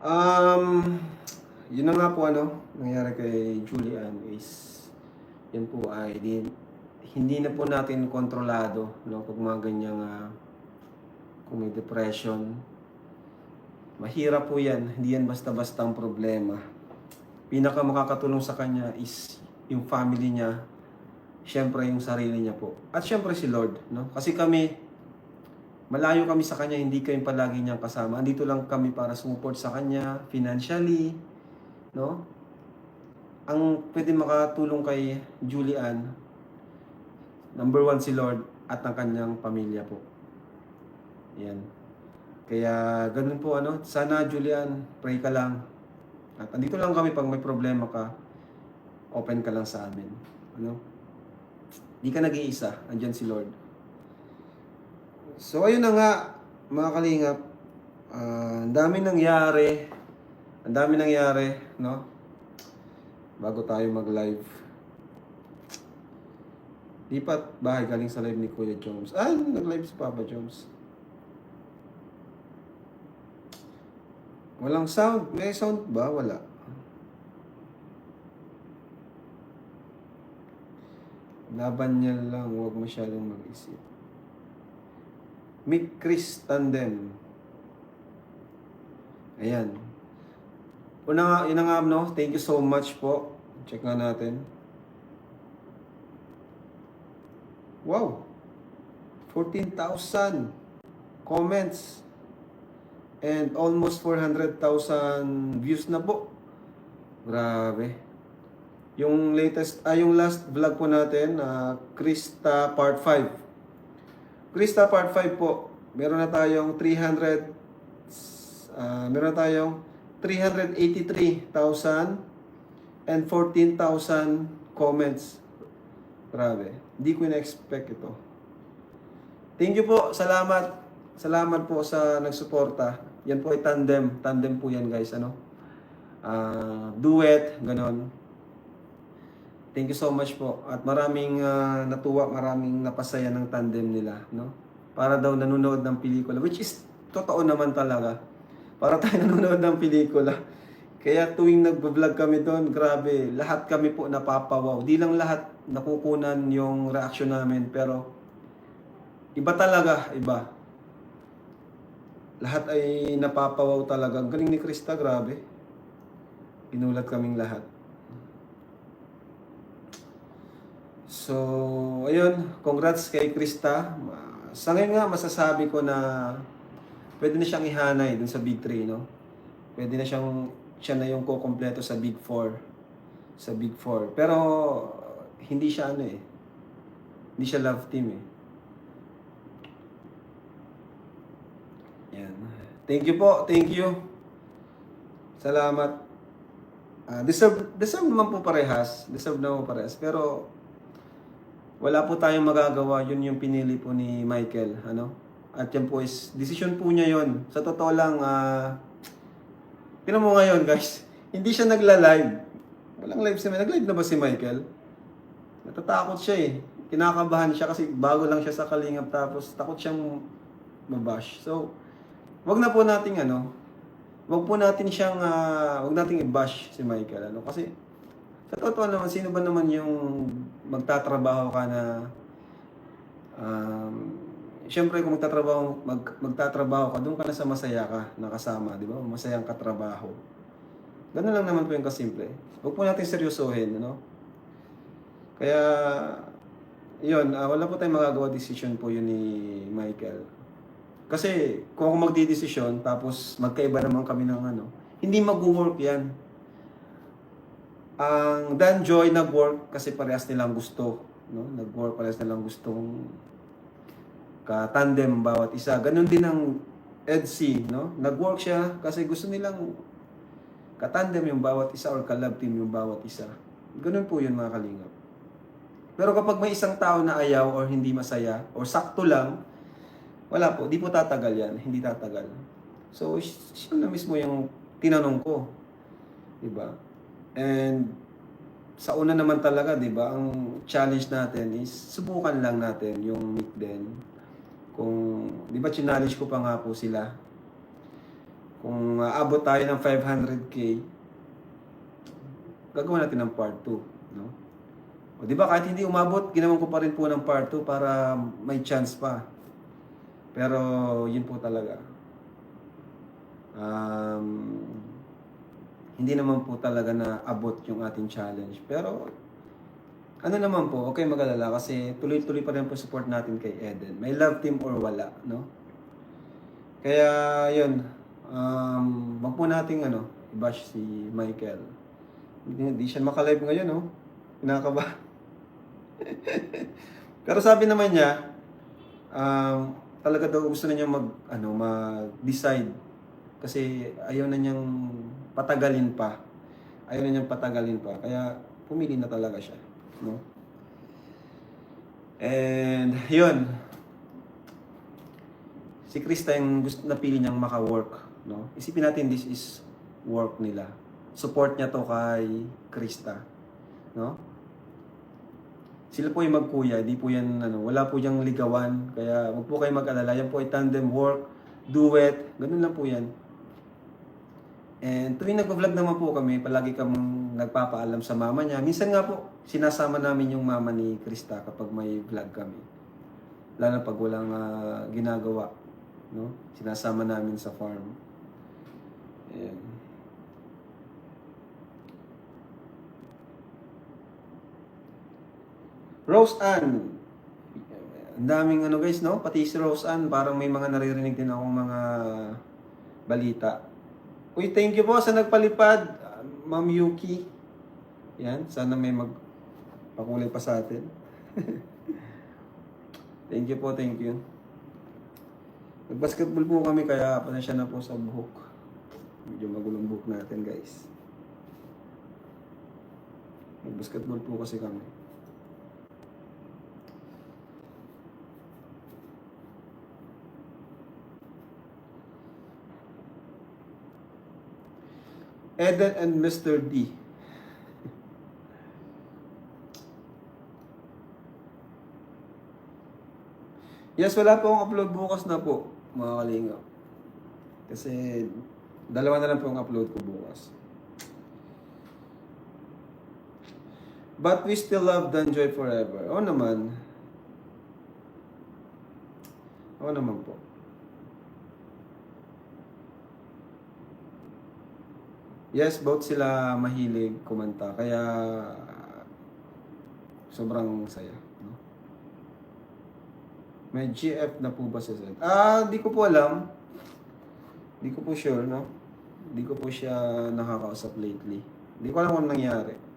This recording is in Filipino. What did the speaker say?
Um, yun na nga po ano, nangyari kay Julian is, yun po ay, di, hindi na po natin kontrolado, no, pag mga ganyang, ah, kung may depression, mahirap po yan, hindi yan basta-basta ang problema. Pinaka makakatulong sa kanya is yung family niya, syempre yung sarili niya po. At syempre si Lord, no? Kasi kami, malayo kami sa Kanya, hindi kami palagi niyang kasama. Andito lang kami para sumuport sa Kanya, financially, no? Ang pwede makatulong kay Julian, number one si Lord at ang kanyang pamilya po. Yan. Kaya ganun po ano, sana Julian, pray ka lang. At andito lang kami pag may problema ka, open ka lang sa amin. Ano? Di ka nag-iisa, andyan si Lord. So ayun na nga, mga kalingap. Ah, ang dami nangyari. Ang dami nangyari, no? Bago tayo mag-live. Lipat bahay galing sa live ni Kuya Jones. Ah, nag-live si Papa Jones. Walang sound. May sound ba? Wala. Laban niya lang, huwag masyadong mag-isip. Chris Tandem. Ayan. Una nga, yun nga, no? Thank you so much po. Check nga natin. Wow! 14,000 comments and almost 400,000 views na po. Grabe. Yung latest, ah, yung last vlog po natin, ah, Krista Part 5. Krista Part 5 po, meron na tayong 300, ah, meron na tayong 383,000 and 14,000 comments. Grabe. Hindi ko na-expect ito. Thank you po. Salamat. Salamat po sa nagsuporta. Yan po ay tandem. Tandem po yan guys. Ano? Ah, duet. Ganon. Thank you so much po. At maraming ah, natuwa, maraming napasaya ng tandem nila, no? Para daw nanonood ng pelikula, which is totoo naman talaga. Para tayo nanonood ng pelikula. Kaya tuwing nagbo-vlog kami doon, grabe, lahat kami po napapawaw. Di lang lahat nakukunan yung reaction namin, pero iba talaga, iba. Lahat ay napapawaw talaga. Ang galing ni Krista, grabe. Inulat kaming lahat. So, ayun, congrats kay Krista. Sa ngayon nga, masasabi ko na pwede na siyang ihanay dun sa Big 3, no? Pwede na siyang, siya na yung kukompleto sa Big 4. Sa Big 4. Pero, hindi siya ano eh. Hindi siya love team eh. Yan. Thank you po, thank you. Salamat. Ah, deserve, deserve naman po parehas. Deserve naman po parehas. Pero, wala po tayong magagawa. Yun yung pinili po ni Michael. Ano? At yan po is, decision po niya yon Sa totoo lang, tinan mo ngayon guys, hindi siya nagla-live. Walang live si Michael. Nag-live na ba si Michael? Natatakot siya eh. Kinakabahan siya kasi bago lang siya sa kalingap tapos takot siyang mabash. So, wag na po nating ano, wag po natin siyang, ah, wag nating i-bash si Michael. Ano? Kasi, sa totoo naman, sino ba naman yung magtatrabaho ka na, um, Siyempre, kung magtatrabaho, mag, magtatrabaho ka, doon ka na sa masaya ka, nakasama, di ba? Masayang katrabaho. Ganun lang naman po yung kasimple. Huwag po natin seryosohin, ano? Kaya, yun, ah, wala po tayong magagawa decision po yun ni Michael. Kasi, kung ako magdidesisyon, tapos magkaiba naman kami ng ano, hindi mag-work yan. Ang Dan Joy nag-work kasi parehas nilang gusto. No? Nag-work parehas nilang gustong ka-tandem bawat isa. Ganon din ang EDC. No? Nag-work siya kasi gusto nilang ka-tandem yung bawat isa or ka-love team yung bawat isa. Ganon po yun mga kalingap. Pero kapag may isang tao na ayaw or hindi masaya or sakto lang, wala po, di po tatagal yan, hindi tatagal. So, siya na mismo yung tinanong ko. Di ba? And sa una naman talaga, di ba, ang challenge natin is subukan lang natin yung meet din. Kung, di ba, challenge ko pa nga po sila. kung aabot tayo ng 500k, gagawin natin ng part 2, no? O di ba kahit hindi umabot, ginawan ko pa rin po ng part 2 para may chance pa. Pero yun po talaga. Um, hindi naman po talaga na abot yung ating challenge. Pero ano naman po, okay mag-alala kasi tuloy-tuloy pa rin po support natin kay Eden. May love team or wala, no? Kaya yun, um, wag po nating ano, i-bash si Michael. Hindi, hindi siya makalive ngayon, no? Kinakaba. Pero sabi naman niya, um, talaga daw gusto na niya mag, ano, mag-decide. Kasi ayaw na niyang patagalin pa. Ayaw na niyang patagalin pa. Kaya pumili na talaga siya. No? And yun. Si Krista yung gusto napili niyang maka-work. No? Isipin natin this is work nila. Support niya to kay Krista. No? Sila po yung magkuya, di po yan, ano, wala po yung ligawan. Kaya wag po kayo mag-alala. Yan po ay tandem work, duet, ganun lang po yan. And tuwing nagpa-vlog naman po kami, palagi kami nagpapaalam sa mama niya. Minsan nga po, sinasama namin yung mama ni Krista kapag may vlog kami. Lalo pag walang ah, ginagawa. No? Sinasama namin sa farm. Ayan. Rose Ann. Ang daming ano guys, no? Pati si Rose Ann, parang may mga naririnig din akong mga balita. Uy, thank you po sa nagpalipad, Ma'am Yuki. Yan, sana may magpakulay pa sa atin. thank you po, thank you. Nag-basketball po kami kaya pasensya na po sa buhok. Medyo magulong buhok natin guys. Nag-basketball po kasi kami. Eden and Mr. D. Yes, wala po akong upload bukas na po, mga kalinga. Kasi dalawa na lang po ang upload ko bukas. But we still love Danjoy forever. Oo naman. Oo naman po. Yes, both sila mahilig kumanta. Kaya sobrang saya. No? May GF na po ba si Zed? Ah, di ko po alam. Di ko po sure, no? Di ko po siya nakakausap lately. Di ko alam kung nangyari.